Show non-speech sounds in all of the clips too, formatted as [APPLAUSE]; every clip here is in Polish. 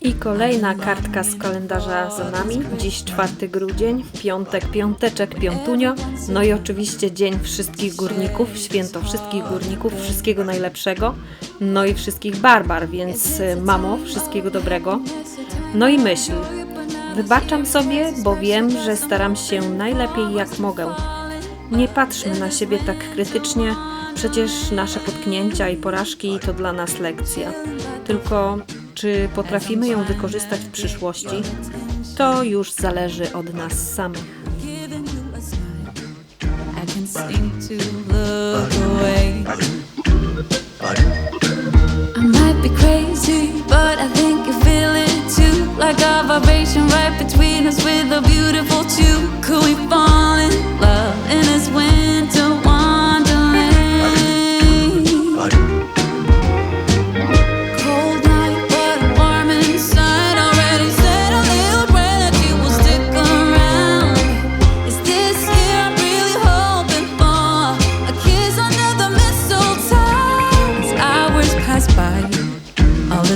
I kolejna kartka z kalendarza za nami. Dziś 4 grudzień, piątek, piąteczek, piątunio. No i oczywiście Dzień Wszystkich Górników, święto wszystkich górników, wszystkiego najlepszego. No i wszystkich barbar, więc y, mamo, wszystkiego dobrego. No i myśl. Wybaczam sobie, bo wiem, że staram się najlepiej jak mogę. Nie patrzmy na siebie tak krytycznie, przecież nasze potknięcia i porażki to dla nas lekcja. Tylko czy potrafimy ją wykorzystać w przyszłości, to już zależy od nas samych. Like a vibration right between us with a beautiful tune. Could we fall in love in this winter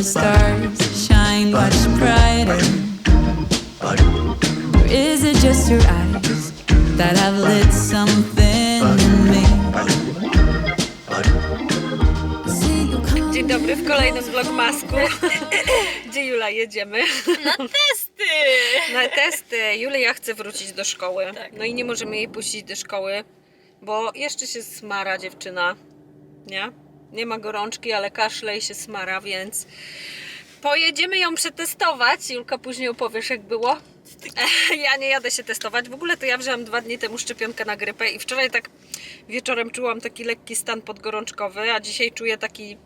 stars shine much brighter. Or is it just your eyes that have lit something in me? Dzień dobry w kolejnym vlogmasku, [LAUGHS] gdzie Jula jedziemy. Testy! Na testy. Julia chce wrócić do szkoły. No i nie możemy jej puścić do szkoły, bo jeszcze się smara dziewczyna. Nie? Nie ma gorączki, ale kaszle i się smara, więc pojedziemy ją przetestować. Julka, później opowiesz jak było. [LAUGHS] Ja nie jadę się testować. W ogóle to ja wzięłam dwa dni temu szczepionkę na grypę i wczoraj tak wieczorem czułam taki lekki stan podgorączkowy, a dzisiaj czuję taki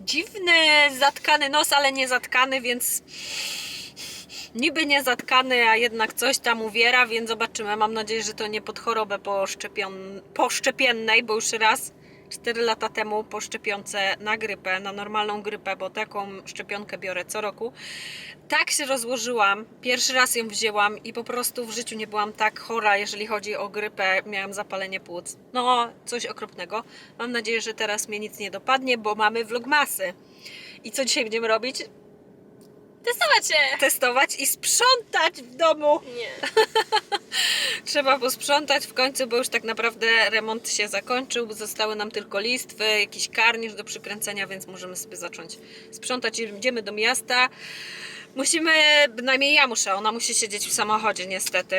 dziwny, zatkany nos, ale nie zatkany, więc niby nie zatkany, a jednak coś tam uwiera, więc zobaczymy. Mam nadzieję, że to nie pod chorobę poszczepion... poszczepiennej, bo już raz 4 lata temu po szczepionce na grypę, na normalną grypę, bo taką szczepionkę biorę co roku. Tak się rozłożyłam, pierwszy raz ją wzięłam i po prostu w życiu nie byłam tak chora, jeżeli chodzi o grypę. Miałam zapalenie płuc. No, coś okropnego. Mam nadzieję, że teraz mnie nic nie dopadnie, bo mamy vlogmasy. I co dzisiaj będziemy robić? Testować się! testować i sprzątać w domu. Nie. [LAUGHS] Trzeba posprzątać w końcu, bo już tak naprawdę remont się zakończył. Zostały nam tylko listwy, jakiś karnisz do przykręcenia, więc możemy sobie zacząć sprzątać. Idziemy do miasta. Musimy, bynajmniej ja muszę, ona musi siedzieć w samochodzie niestety.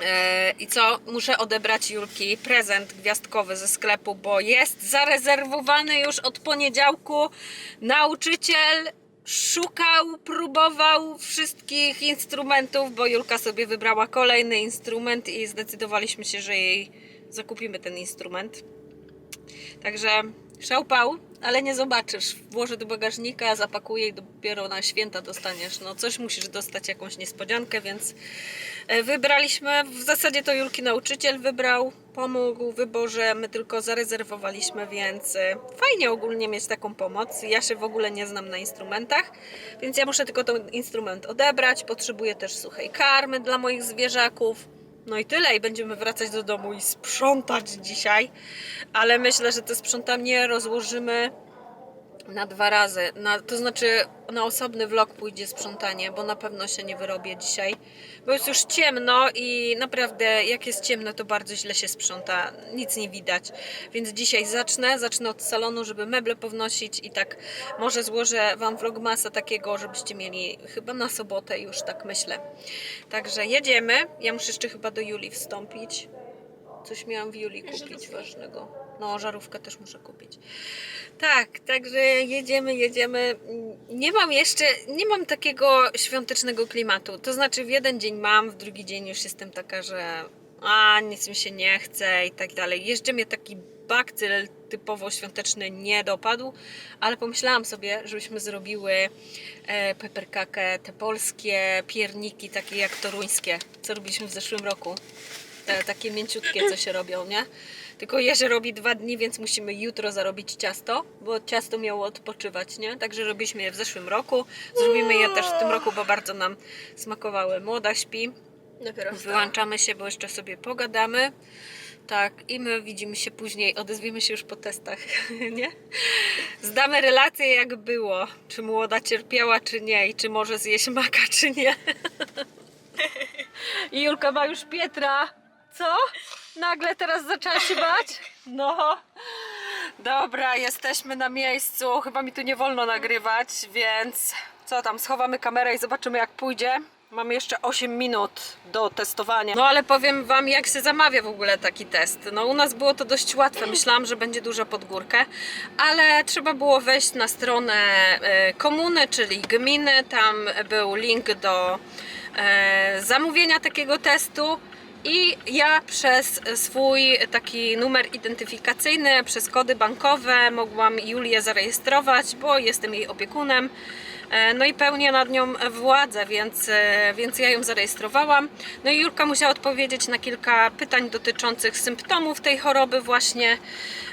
E, I co? Muszę odebrać Julki prezent gwiazdkowy ze sklepu, bo jest zarezerwowany już od poniedziałku. Nauczyciel szukał, próbował wszystkich instrumentów, bo Julka sobie wybrała kolejny instrument i zdecydowaliśmy się, że jej zakupimy ten instrument. Także szałpał, ale nie zobaczysz. Włożę do bagażnika, zapakuję i dopiero na święta dostaniesz. No coś musisz dostać, jakąś niespodziankę, więc e, wybraliśmy. W zasadzie to Julki nauczyciel wybrał, pomógł w wyborze, my tylko zarezerwowaliśmy, więc e, fajnie ogólnie mieć taką pomoc. Ja się w ogóle nie znam na instrumentach, więc ja muszę tylko ten instrument odebrać. Potrzebuję też suchej karmy dla moich zwierzaków. No i tyle, i będziemy wracać do domu i sprzątać dzisiaj. Ale myślę, że to sprzątanie rozłożymy na dwa razy. Na, to znaczy na osobny vlog pójdzie sprzątanie, bo na pewno się nie wyrobię dzisiaj. Bo jest już ciemno i naprawdę jak jest ciemno, to bardzo źle się sprząta. Nic nie widać. Więc dzisiaj zacznę. Zacznę od salonu, żeby meble pownosić i tak może złożę Wam vlogmasa takiego, żebyście mieli chyba na sobotę już, tak myślę. Także jedziemy. Ja muszę jeszcze chyba do Julii wstąpić. Coś miałam w Julii kupić ważnego. No, żarówkę też muszę kupić. Tak, także jedziemy, jedziemy. Nie mam jeszcze, nie mam takiego świątecznego klimatu. To znaczy w jeden dzień mam, w drugi dzień już jestem taka, że a nic mi się nie chce i tak dalej. Jeszcze mnie taki bakcyl typowo świąteczny nie dopadł, ale pomyślałam sobie, żebyśmy zrobiły e, peperkakę, te polskie pierniki, takie jak toruńskie, co robiliśmy w zeszłym roku te takie mięciutkie, co się robią, nie? Tylko Jerzy robi dwa dni, więc musimy jutro zarobić ciasto, bo ciasto miało odpoczywać, nie? Także robiliśmy je w zeszłym roku. Zrobimy je też w tym roku, bo bardzo nam smakowały. Młoda śpi. Dopiero. Wyłączamy się, bo jeszcze sobie pogadamy. Tak, i my widzimy się później, odezwiemy się już po testach, [LAUGHS] nie? Zdamy relację jak było, czy młoda cierpiała, czy nie i czy może zjeść maka, czy nie. I [LAUGHS] Julka ma już Pietra. Co? Nagle teraz zaczęła się bać? [LAUGHS] No. Dobra, jesteśmy na miejscu. Chyba mi tu nie wolno nagrywać, więc co tam, schowamy kamerę i zobaczymy jak pójdzie. Mamy jeszcze 8 minut do testowania. No ale powiem wam jak się zamawia w ogóle taki test. No u nas było to dość łatwe. Myślałam, że będzie duża podgórkę, ale trzeba było wejść na stronę e, komuny, czyli gminy. Tam był link do e, zamówienia takiego testu. I ja przez swój taki numer identyfikacyjny, przez kody bankowe mogłam Julię zarejestrować, bo jestem jej opiekunem. E, No i pełnię nad nią władzę, więc, e, więc ja ją zarejestrowałam. No i Julka musiała odpowiedzieć na kilka pytań dotyczących symptomów tej choroby właśnie.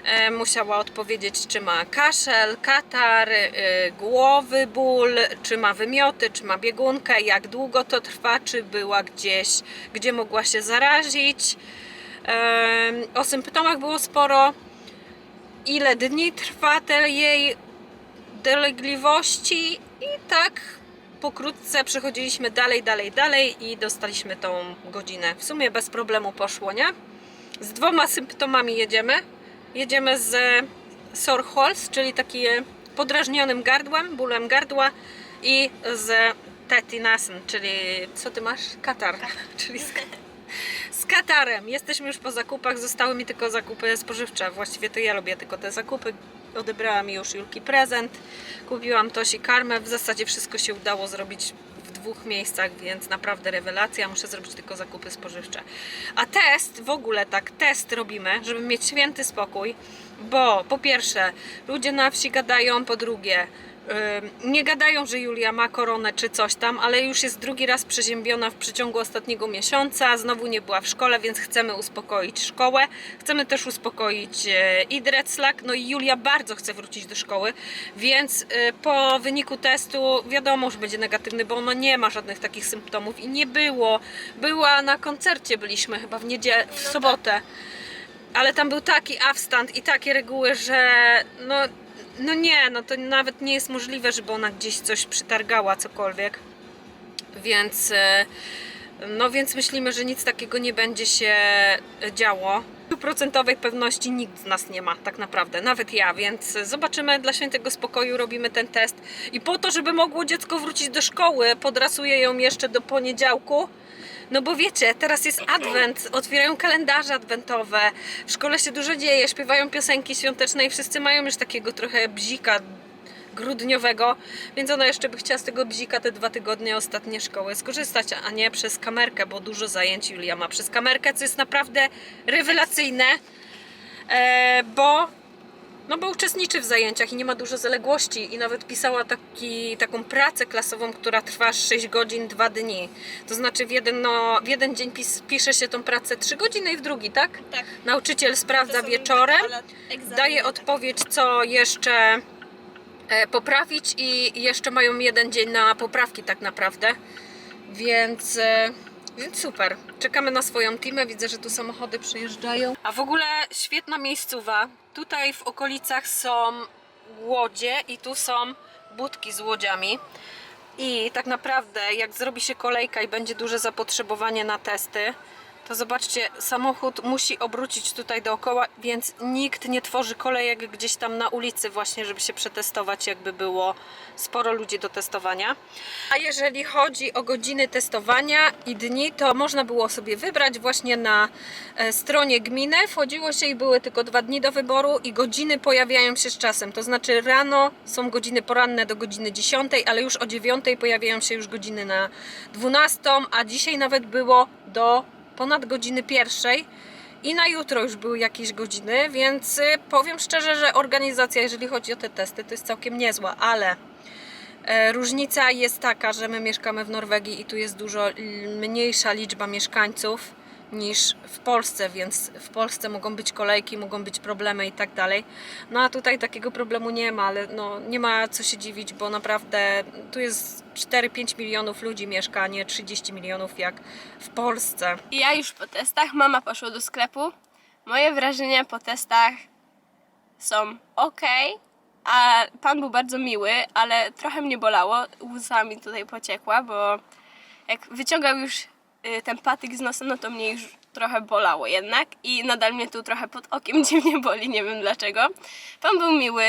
E, Musiała odpowiedzieć, czy ma kaszel, katar, głowy ból, czy ma wymioty, czy ma biegunkę, jak długo to trwa, czy była gdzieś, gdzie mogła się zarazić. O symptomach było sporo. Ile dni trwa te jej dolegliwości i tak pokrótce przechodziliśmy dalej, dalej, dalej i dostaliśmy tą godzinę. W sumie bez problemu poszło, nie? Z dwoma symptomami jedziemy. Jedziemy z sore halls, czyli takim podrażnionym gardłem, bólem gardła i z tetinasen, czyli co ty masz? Katar, [LAUGHS] czyli z, z katarem. Jesteśmy już po zakupach, zostały mi tylko zakupy spożywcze. Właściwie to ja lubię tylko te zakupy. Odebrałam już Julki prezent, kupiłam Tosi karmę. W zasadzie wszystko się udało zrobić w dwóch miejscach, więc naprawdę rewelacja. Muszę zrobić tylko zakupy spożywcze. A test, w ogóle tak, test robimy, żeby mieć święty spokój, bo po pierwsze, ludzie na wsi gadają, po drugie, Nie gadają, że Julia ma koronę czy coś tam, ale już jest drugi raz przeziębiona w przeciągu ostatniego miesiąca. Znowu nie była w szkole, więc chcemy uspokoić szkołę. Chcemy też uspokoić e, i Dretzlak. No i Julia bardzo chce wrócić do szkoły, więc e, po wyniku testu wiadomo, że będzie negatywny, bo ona nie ma żadnych takich symptomów i nie było. Była na koncercie, byliśmy chyba w niedzielę, w sobotę ale tam był taki awstand i takie reguły, że no, no nie, no to nawet nie jest możliwe, żeby ona gdzieś coś przytargała, cokolwiek. Więc, e, no więc myślimy, że nic takiego nie będzie się działo. Procentowej pewności nikt z nas nie ma, tak naprawdę, nawet ja, więc zobaczymy, dla świętego spokoju robimy ten test i po to, żeby mogło dziecko wrócić do szkoły, podrasuję ją jeszcze do poniedziałku, no bo wiecie, teraz jest adwent, otwierają kalendarze adwentowe, w szkole się dużo dzieje, śpiewają piosenki świąteczne i wszyscy mają już takiego trochę bzika grudniowego, więc ona jeszcze by chciała z tego bzika te dwa tygodnie ostatnie szkoły skorzystać, a nie przez kamerkę, bo dużo zajęć Julia ma przez kamerkę, co jest naprawdę rewelacyjne, e, bo no bo uczestniczy w zajęciach i nie ma dużo zaległości i nawet pisała taki, taką pracę klasową, która trwa 6 godzin 2 dni. To znaczy w jeden, no, w jeden dzień pis, pisze się tą pracę 3 godziny i w drugi, tak? Tak. Nauczyciel sprawdza wieczorem, daje tak. odpowiedź, co jeszcze e, poprawić i jeszcze mają jeden dzień na poprawki tak naprawdę. Więc, e, więc super. Czekamy na swoją teamę. Widzę, że tu samochody przyjeżdżają. A w ogóle świetna miejscowa. Tutaj w okolicach są łodzie i tu są budki z łodziami. I tak naprawdę, jak zrobi się kolejka i będzie duże zapotrzebowanie na testy, to zobaczcie, samochód musi obrócić tutaj dookoła, więc nikt nie tworzy kolejek gdzieś tam na ulicy, właśnie, żeby się przetestować, jakby było sporo ludzi do testowania. A jeżeli chodzi o godziny testowania i dni, to można było sobie wybrać właśnie na e, stronie gminy. Wchodziło się i były tylko dwa dni do wyboru i godziny pojawiają się z czasem. To znaczy rano są godziny poranne do godziny 10, ale już o 9 pojawiają się już godziny na 12, a dzisiaj nawet było do ponad godziny pierwszej. I na jutro już były jakieś godziny, więc y, powiem szczerze, że organizacja, jeżeli chodzi o te testy, to jest całkiem niezła, ale E, Różnica jest taka, że my mieszkamy w Norwegii i tu jest dużo mniejsza liczba mieszkańców niż w Polsce, więc w Polsce mogą być kolejki, mogą być problemy i tak dalej. No a tutaj takiego problemu nie ma, ale no, nie ma co się dziwić, bo naprawdę tu jest 4-5 milionów ludzi mieszka, nie 30 milionów jak w Polsce. Ja już po testach, mama poszła do sklepu. Moje wrażenia po testach są ok, a pan był bardzo miły, ale trochę mnie bolało. Łzami tutaj pociekła, bo jak wyciągał już ten patyk z nosa, no to mnie już trochę bolało jednak i nadal mnie tu trochę pod okiem [LAUGHS] dziwnie boli, nie wiem dlaczego. Pan był miły.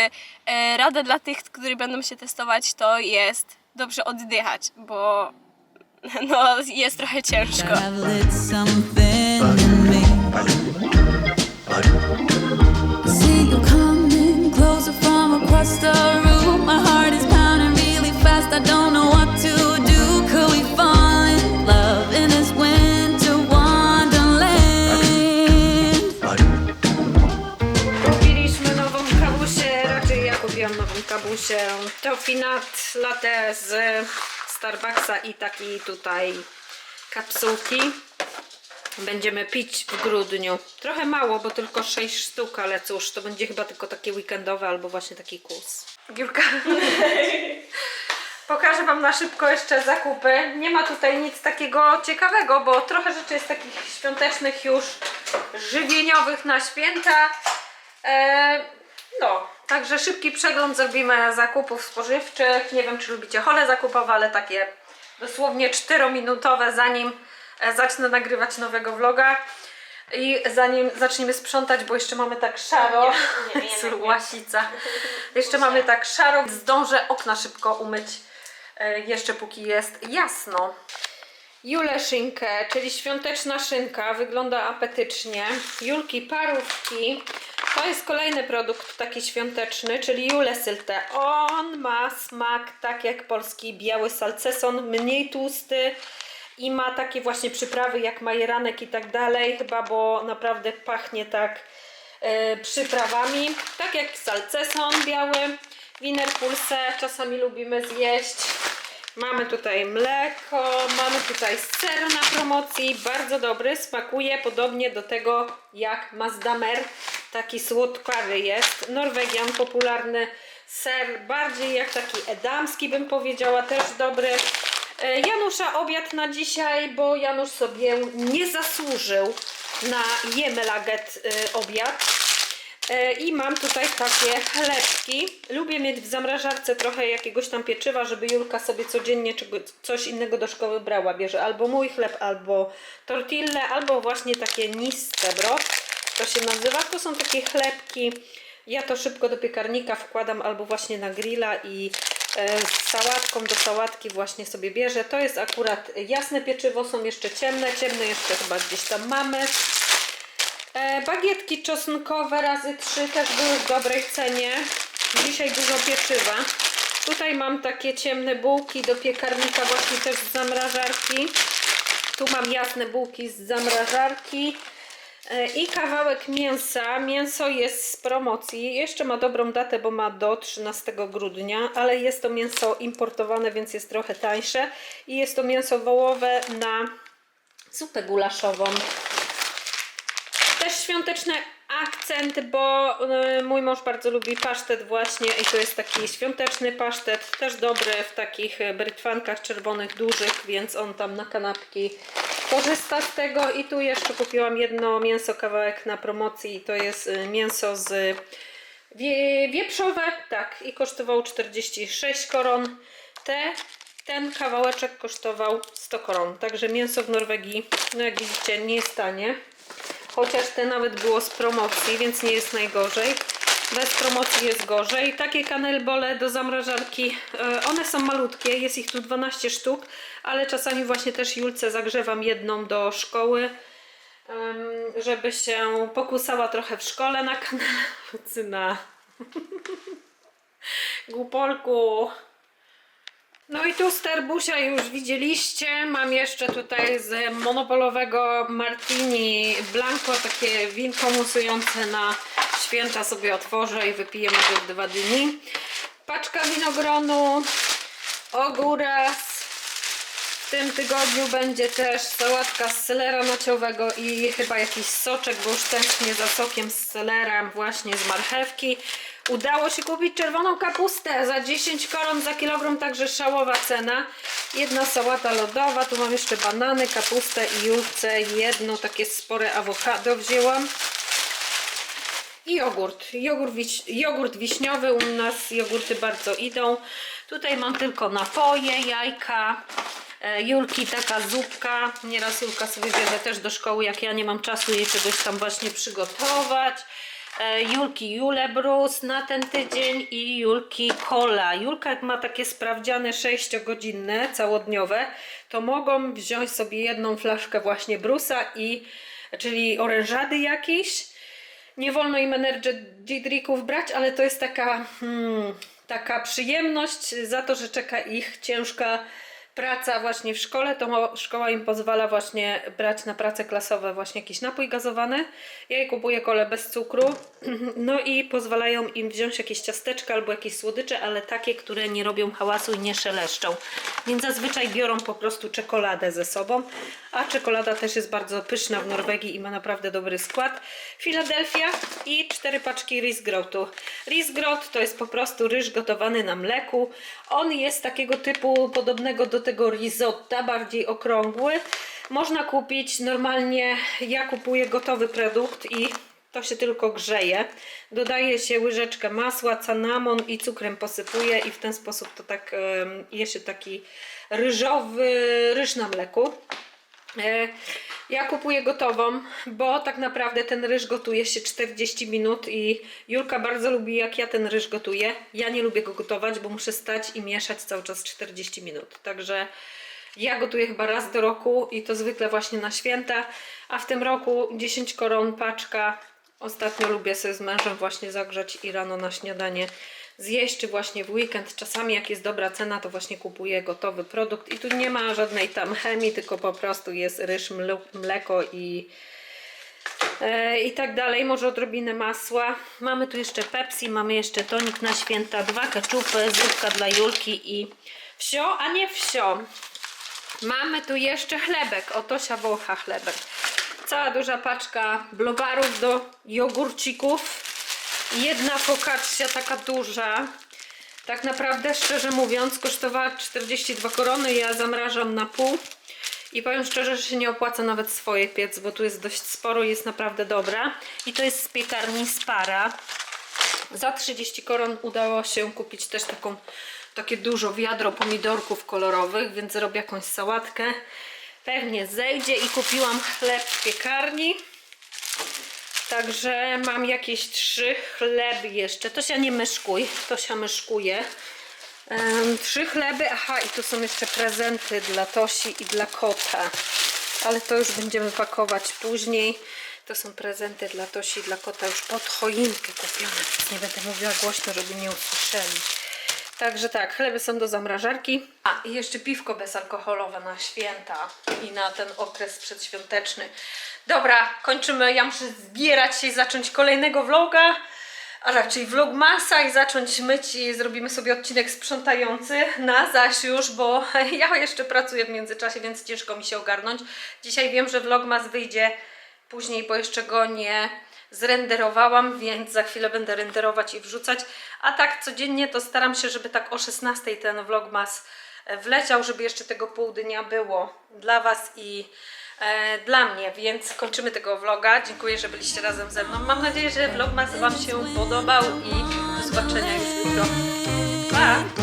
E, Rada dla tych, którzy będą się testować, to jest dobrze oddychać, bo [LAUGHS] no, jest trochę ciężko. Across the room. Nową kabusię. To Finat latte z Starbucksa i taki tutaj kapsułki. Będziemy pić w grudniu. Trochę mało, bo tylko 6 sztuk, ale cóż, to będzie chyba tylko takie weekendowe albo właśnie taki kurs. Giurka. Pokażę Wam na szybko jeszcze zakupy. Nie ma tutaj nic takiego ciekawego, bo trochę rzeczy jest takich świątecznych już żywieniowych na święta. E, no, także szybki przegląd zrobimy zakupów spożywczych. Nie wiem, czy lubicie hole zakupowe, ale takie dosłownie 4-minutowe, zanim e, zacznę nagrywać nowego vloga. I zanim zaczniemy sprzątać, bo jeszcze mamy tak szaro. Nie, nie, nie, nie. [LAUGHS] Łasica. Jeszcze mamy tak szaro. Zdążę okna szybko umyć. e, Jeszcze póki jest jasno. Jule szynkę, czyli świąteczna szynka, wygląda apetycznie. Julki parówki. To jest kolejny produkt taki świąteczny, czyli Jule Sylte. On ma smak tak jak polski biały salceson, mniej tłusty i ma takie właśnie przyprawy jak majeranek i tak dalej, chyba, bo naprawdę pachnie tak e, przyprawami. Tak jak salceson biały, winer pulse czasami lubimy zjeść. Mamy tutaj mleko, mamy tutaj ser na promocji, bardzo dobry, smakuje podobnie do tego jak Mazdamer, taki słodkawy jest. Norwegian, popularny ser, bardziej jak taki edamski bym powiedziała, też dobry. E, Janusza obiad na dzisiaj, bo Janusz sobie nie zasłużył na jemelaget e, obiad. E, I mam tutaj takie chlebki. Lubię mieć w zamrażarce trochę jakiegoś tam pieczywa, żeby Julka sobie codziennie coś innego do szkoły brała. Bierze albo mój chleb, albo tortille, albo właśnie takie niscebro. To się nazywa. To są takie chlebki. Ja to szybko do piekarnika wkładam albo właśnie na grilla i e, z sałatką do sałatki właśnie sobie bierze. To jest akurat jasne pieczywo, są jeszcze ciemne. Ciemne jeszcze chyba gdzieś tam mamy. E, bagietki czosnkowe razy 3 też były w dobrej cenie. Dzisiaj dużo pieczywa. Tutaj mam takie ciemne bułki do piekarnika właśnie też z zamrażarki. Tu mam jasne bułki z zamrażarki. E, I kawałek mięsa. Mięso jest z promocji. Jeszcze ma dobrą datę, bo ma do 13 grudnia, ale jest to mięso importowane, więc jest trochę tańsze. I jest to mięso wołowe na zupę gulaszową. Też świąteczny akcent, bo y, mój mąż bardzo lubi pasztet właśnie i to jest taki świąteczny pasztet, też dobry w takich y, brytwankach czerwonych, dużych, więc on tam na kanapki korzysta z tego i tu jeszcze kupiłam jedno mięso, kawałek na promocji i to jest y, mięso z wie, wieprzowe, tak, i kosztowało 46 koron. Te, ten kawałeczek kosztował 100 koron, także mięso w Norwegii, no jak widzicie, nie jest tanie. Chociaż te nawet było z promocji, więc nie jest najgorzej. Bez promocji jest gorzej. Takie kanelbole do zamrażarki, e, one są malutkie, jest ich tu 12 sztuk, ale czasami właśnie też Julce zagrzewam jedną do szkoły, żeby się pokusała trochę w szkole na kanelce, na [LAUGHS] głupolku. No i tu sterbusia już widzieliście. Mam jeszcze tutaj z monopolowego Martini Blanco takie winko musujące na święta sobie otworzę i wypiję może dwa dni. Paczka winogronu, ogóras. W tym tygodniu będzie też sałatka z selera naciowego i chyba jakiś soczek, bo już tęsknię za sokiem z selera właśnie z marchewki. Udało się kupić czerwoną kapustę za 10 koron za kilogram, także szałowa cena. Jedna sałata lodowa, tu mam jeszcze banany, kapustę i julce jedno takie spore awokado wzięłam. I jogurt. Jogurt, wiś, jogurt wiśniowy. U nas jogurty bardzo idą. Tutaj mam tylko napoje, jajka. E, Julki taka zupka. Nieraz Julka sobie bierze też do szkoły, jak ja nie mam czasu jej czegoś tam właśnie przygotować. E, Julki Julebrus na ten tydzień i Julki Cola. Julka jak ma takie sprawdziane 6-godzinne, całodniowe, to mogą wziąć sobie jedną flaszkę właśnie Brusa i czyli orężady jakiejś. Nie wolno im energy drinków brać, ale to jest taka, hmm, taka przyjemność za to, że czeka ich ciężka praca właśnie w szkole, to szkoła im pozwala właśnie brać na prace klasowe właśnie jakiś napój gazowany. Ja jej kupuję kole bez cukru. [CLEARS THROAT] No i pozwalają im wziąć jakieś ciasteczka albo jakieś słodycze, ale takie, które nie robią hałasu i nie szeleszczą. Więc zazwyczaj biorą po prostu czekoladę ze sobą. A czekolada też jest bardzo pyszna w Norwegii i ma naprawdę dobry skład. Philadelphia i cztery paczki risgrotu. Risgrot to jest po prostu ryż gotowany na mleku. On jest takiego typu podobnego do tego risotta, bardziej okrągły. Można kupić normalnie, ja kupuję gotowy produkt i to się tylko grzeje. Dodaje się łyżeczkę masła, cynamon i cukrem posypuje i w ten sposób to tak je się taki ryżowy ryż na mleku. E, Ja kupuję gotową, bo tak naprawdę ten ryż gotuje się 40 minut i Julka bardzo lubi jak ja ten ryż gotuję. Ja nie lubię go gotować, bo muszę stać i mieszać cały czas 40 minut. Także ja gotuję chyba raz do roku i to zwykle właśnie na święta, a w tym roku 10 koron paczka. Ostatnio lubię sobie z mężem właśnie zagrzać i rano na śniadanie zjeść, czy właśnie w weekend. Czasami jak jest dobra cena, to właśnie kupuję gotowy produkt i tu nie ma żadnej tam chemii, tylko po prostu jest ryż, mle- mleko i e, i tak dalej, może odrobinę masła. Mamy tu jeszcze Pepsi, mamy jeszcze tonik na święta, dwa keczupy, zupka dla Julki i wsio, a nie wsio. Mamy tu jeszcze chlebek, otosia wącha chlebek. Cała duża paczka blowarów do jogurcików. Jedna focaccia taka duża. Tak naprawdę, szczerze mówiąc, kosztowała 42 korony. Ja zamrażam na pół. I powiem szczerze, że się nie opłaca nawet swoje piec, bo tu jest dość sporo i jest naprawdę dobra. I to jest z piekarni Spara. Za 30 koron udało się kupić też taką, takie dużo wiadro pomidorków kolorowych, więc zrobię jakąś sałatkę. Pewnie zejdzie i kupiłam chleb w piekarni. Także mam jakieś trzy chleby jeszcze. To się nie myszkuj, to się myszkuje. Em, trzy chleby, aha i tu są jeszcze prezenty dla Tosi i dla kota. Ale to już będziemy pakować później. To są prezenty dla Tosi i dla kota już pod choinkę kupione. Nie będę mówiła głośno, żeby nie usłyszeli. Także tak, chleby są do zamrażarki. A, i jeszcze piwko bezalkoholowe na święta i na ten okres przedświąteczny. Dobra, kończymy. Ja muszę zbierać się i zacząć kolejnego vloga, a raczej vlogmasa i zacząć myć i zrobimy sobie odcinek sprzątający na zaś już, bo [LAUGHS] ja jeszcze pracuję w międzyczasie, więc ciężko mi się ogarnąć. Dzisiaj wiem, że vlogmas wyjdzie później, bo jeszcze go nie zrenderowałam, więc za chwilę będę renderować i wrzucać. A tak codziennie to staram się, żeby tak o 16 ten vlogmas e, wleciał, żeby jeszcze tego pół dnia było dla Was i e, dla mnie, więc kończymy tego vloga. Dziękuję, że byliście razem ze mną. Mam nadzieję, że vlogmas Wam się podobał i do zobaczenia już jutro. Pa!